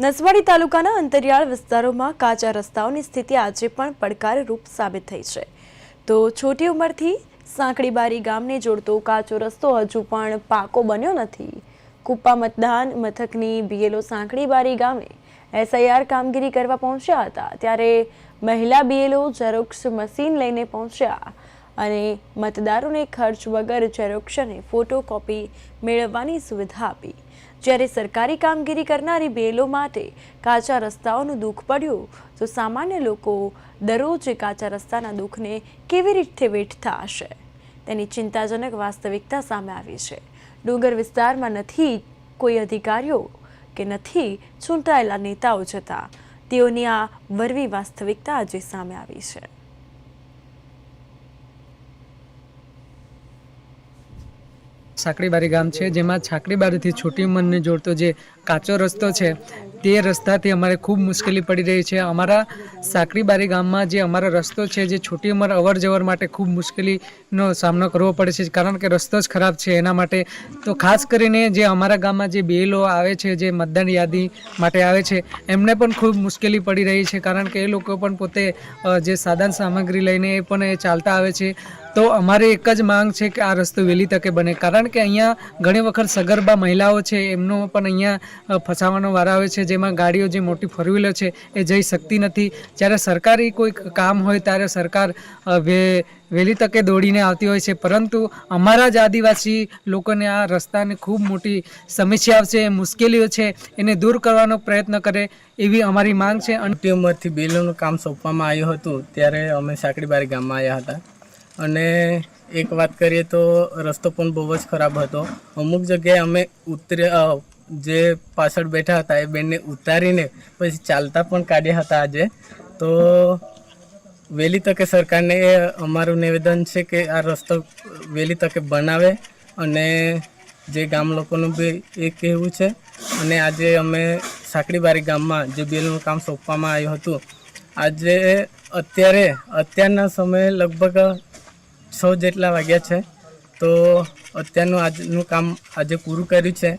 નસવાડી તાલુકાના અંતરિયાળ વિસ્તારોમાં કાચા રસ્તાઓની સ્થિતિ આજે પણ પડકારરૂપ સાબિત થઈ છે. તો છોટી ઉંમરથી સાંકડીબારી ગામને જોડતો કાચો રસ્તો હજુ પણ પાકો બન્યો નથી. કુપ્પા મતદાન મથકની બીએલઓ સાંકડીબારી ગામે એસઆઈઆર કામગીરી કરવા પહોંચ્યા હતા, ત્યારે મહિલા બીએલઓ ઝેરોક્સ મશીન લઈને પહોંચ્યા. અને મતદારોને ખર્ચ વગર ઝેરોક્ષને ફોટોકોપી મેળવવાની સુવિધા આપી. જ્યારે સરકારી કામગીરી કરનારી બેલો માટે કાચા રસ્તાઓનું દુઃખ પડ્યું, તો સામાન્ય લોકો દરરોજ કાચા રસ્તાના દુઃખને કેવી રીતે વેઠતા હશે? તેની ચિંતાજનક વાસ્તવિકતા સામે આવી છે. ડુંગર વિસ્તારમાં નથી કોઈ અધિકારીઓ કે નથી ચૂંટાયેલા નેતાઓ જતા. તેઓની આ વરવી વાસ્તવિકતા આજે સામે આવી છે. સાંકડીબારી ગામ છે, જેમાં છાકડીબારીથી છોટી ઉંમરને જોડતો જે કાચો રસ્તો છે, તે રસ્તાથી અમારે ખૂબ મુશ્કેલી પડી રહી છે. અમારા સાંકડીબારી ગામમાં જે અમારો રસ્તો છે, જે છોટી ઉંમર અવર જવર માટે ખૂબ મુશ્કેલીનો સામનો કરવો પડે છે, કારણ કે રસ્તો જ ખરાબ છે એના માટે. તો ખાસ કરીને જે અમારા ગામમાં જે બેલો આવે છે, જે મતદાન યાદી માટે આવે છે, એમને પણ ખૂબ મુશ્કેલી પડી રહી છે, કારણ કે એ લોકો પણ પોતે જે સાધન સામગ્રી લઈને એ પણ એ ચાલતા આવે છે. તો અમારે એક જ માંગ છે કે આ રસ્તો વહેલી તકે બને. કારણ કે અહીંયા ઘણી વખત સગર્ભા મહિલાઓ છે, એમનો પણ અહીંયા ફસાવાનો વાર આવે છે. જેમાં ગાડીઓ જે મોટી ફોર વ્હીલર છે, એ જઈ શકતી નથી. જ્યારે સરકારી કોઈ કામ હોય, ત્યારે સરકાર વહેલી તકે દોડીને આવતી હોય છે. પરંતુ અમારા જ આદિવાસી લોકોને આ રસ્તાની ખૂબ મોટી સમસ્યાઓ છે, મુશ્કેલીઓ છે, એને દૂર કરવાનો પ્રયત્ન કરે એવી અમારી માંગ છે. અને મોટી ઉંમરથી બેલોનું કામ સોંપવામાં આવ્યું હતું, ત્યારે અમે સાંકડીબારી ગામમાં આવ્યા હતા. અને એક વાત કરીએ તો રસ્તો પણ બહુ જ ખરાબ હતો. અમુક જગ્યાએ અમે ઉતરે જે પાછળ બેઠા હતા એ બેનને ઉતારીને પછી ચાલતા પણ કાઢ્યા હતા આજે. તો વહેલી તકે સરકારને અમારું નિવેદન છે કે આ રસ્તો વહેલી તકે બનાવે અને જે ગામ લોકોનું બી એ કહેવું છે. અને આજે અમે સાંકડીબારી ગામમાં જે બેલનું કામ સોંપવામાં આવ્યું હતું. આજે અત્યારે, અત્યારના સમયે લગભગ છ જેટલા વાગ્યા છે. તો અત્યારનું આજનું કામ આજે પૂરું કર્યું છે.